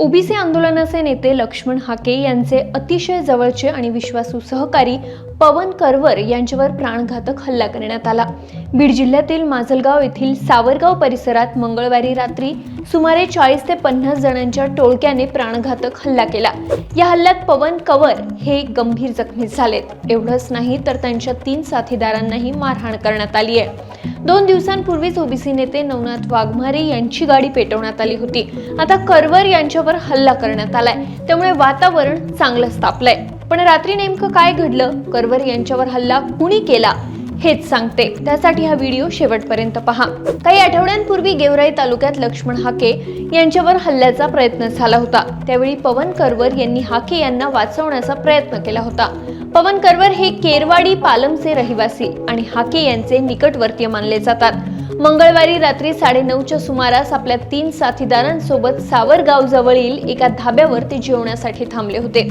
OBC आंदोलनाचे नेते लक्ष्मण हाके यांचे अतिशय जवळचे आणि विश्वासू सहकारी पवन करवर यांच्यावर प्राणघातक हल्ला करण्यात आला. बीड जिल्ह्यातील माजलगाव येथील सावरगाव परिसरात मंगळवारी रात्री सुमारे चाळीस ते पन्नास जणांच्या टोळक्याने प्राणघातक हल्ला केला. या हल्ल्यात पवन कवर हे गंभीर जखमी झालेत. एवढंच नाही तर त्यांच्या तीन साथीदारांनाही मारहाण करण्यात आली आहे. दोन दिवसांपूर्वीच ओबीसी नेते नवनाथ वाघमारे यांची गाडी पेटवण्यात आली होती. आता करवर यांच्यावर हल्ला करण्यात आलाय. त्यामुळे वातावरण चांगलंच तापलंय. पण रात्री नेमकं काय घडलं? करवर यांच्यावर हल्ला कुणी केला? हेच सांगते. त्यासाठी हा व्हिडिओ शेवटपर्यंत पहा. काही आठवड्यांपूर्वी गेवराई तालुक्यात लक्ष्मण हाके यांच्यावर हल्ल्याचा प्रयत्न झाला होता. त्यावेळी पवन करवर यांनी हाके यांना वाचवण्याचा प्रयत्न केला होता. पवन करवर हे केरवाडी पालमचे रहिवासी आणि हाके यांचे निकटवर्तीय मानले जातात. मंगळवारी रात्री साडेनऊच्या सुमारास आपल्या तीन साथीदारांसोबत सावरगाव जवळील एका धाब्यावर ते जेवण्यासाठी थांबले होते.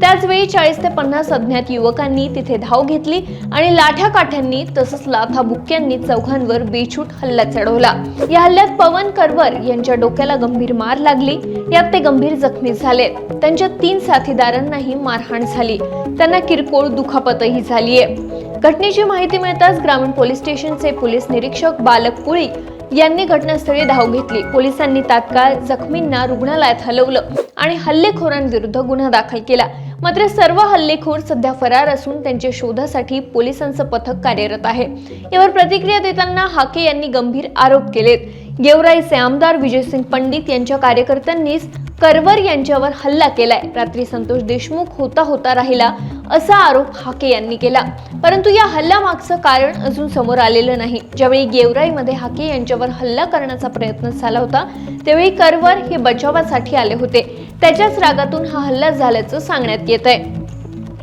त्याचवेळी चाळीस ते पन्नास अज्ञात युवकांनी तिथे धाव घेतली आणि लाठ्या काठ्यांनी तसंच लाथा बुक्क्यांनी चौघांवर बेछूट हल्ला चढवला. या हल्ल्यात पवन करवर यांच्या डोक्याला गंभीर मार लागली. यात ते गंभीर जखमी झाले. त्यांच्या तीन साथीदारांनाही मारहाण झाली. त्यांना किरकोळ दुखापतही झालीय. घटनेची माहिती मिळताच ग्रामीण पोलीस स्टेशनचे पोलीस निरीक्षक बालक कुळी यांनी घटनास्थळी धाव घेतली. पोलिसांनी तात्काळ जखमींना रुग्णालयात हलवलं आणि हल्लेखोरांविरुद्ध गुन्हा दाखल केला. मात्र सर्व हल्लेखोर सध्या फरार असून त्यांच्या शोधासाठी पोलिसांचं पथक कार्यरत आहे. यावर प्रतिक्रिया देताना हाके यांनी गंभीर आरोप केलेत. गेवराईचे आमदार विजयसिंग पंडित यांच्या कार्यकर्त्यांनीच करवर यांच्यावर हल्ला केलाय. रात्री संतोष देशमुख होता होता राहिला असा आरोप हाके यांनी केला. परंतु या हल्ल्यामागचं कारण अजून समोर आलेलं नाही. ज्यावेळी गेवराईमध्ये हाके यांच्यावर हल्ला करण्याचा प्रयत्न झाला होता त्यावेळी करवर हे बचावासाठी आले होते. त्याच्याच रागातून हा हल्ला झाल्याचं सांगण्यात येत आहे.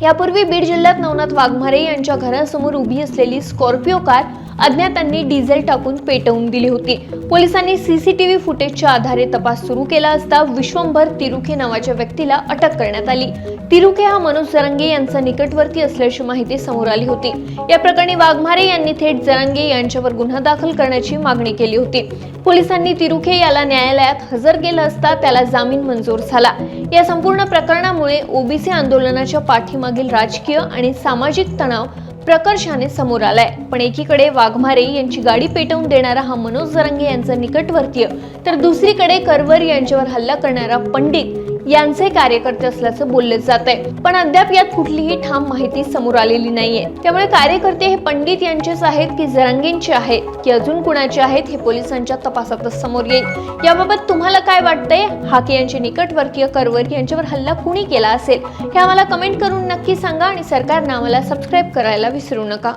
यापूर्वी बीड जिल्ह्यात नवनाथ वाघमारे यांच्या घरासमोर उभी असलेली स्कॉर्पिओ कार अज्ञातांनी डिझेल टाकून पेटवून दिली होती. पोलिसांनी सीसीटीव्ही फुटेजच्या आधारे तपास सुरू केला असता विश्वंभर तिरुखे नावाच्या व्यक्तीला अटक करण्यात आली. तिरुखे हा मनोज जरांगे यांचा निकटवर्ती असल्याची माहिती समोर आली होती. या प्रकरणी वाघमारे यांनी थेट जरांगे यांच्यावर गुन्हा दाखल करण्याची मागणी केली होती. पोलिसांनी तिरुखे याला न्यायालयात हजर केलं असता त्याला जामीन मंजूर झाला. या संपूर्ण प्रकरणामुळे ओबीसी आंदोलनाच्या पाठीमागील राजकीय आणि सामाजिक तणाव प्रकर्षाने समोर आलाय. पण एकीकडे वाघमारे यांची गाडी पेटवून देणारा हा मनोज जरांगे यांचा निकटवर्तीय तर दुसरीकडे करवर यांच्यावर हल्ला करणारा पंडित यांचे कार्यकर्ते असल्याचं बोलले जात आहे. पण अद्याप यात कुठलीही ठाम माहिती समोर आलेली नाहीये. त्यामुळे कार्यकर्ते हे पंडित यांचेच आहेत की जरांगींचे आहेत की अजून कुणाचे आहेत हे पोलिसांच्या तपासातच समोर येईल. याबाबत तुम्हाला काय वाटतंय? हाके यांचे निकटवर्तीय करवर यांच्यावर हल्ला कुणी केला असेल? हे आम्हाला कमेंट करून नक्की सांगा आणि सरकारनं आम्हाला सबस्क्राईब करायला विसरू नका.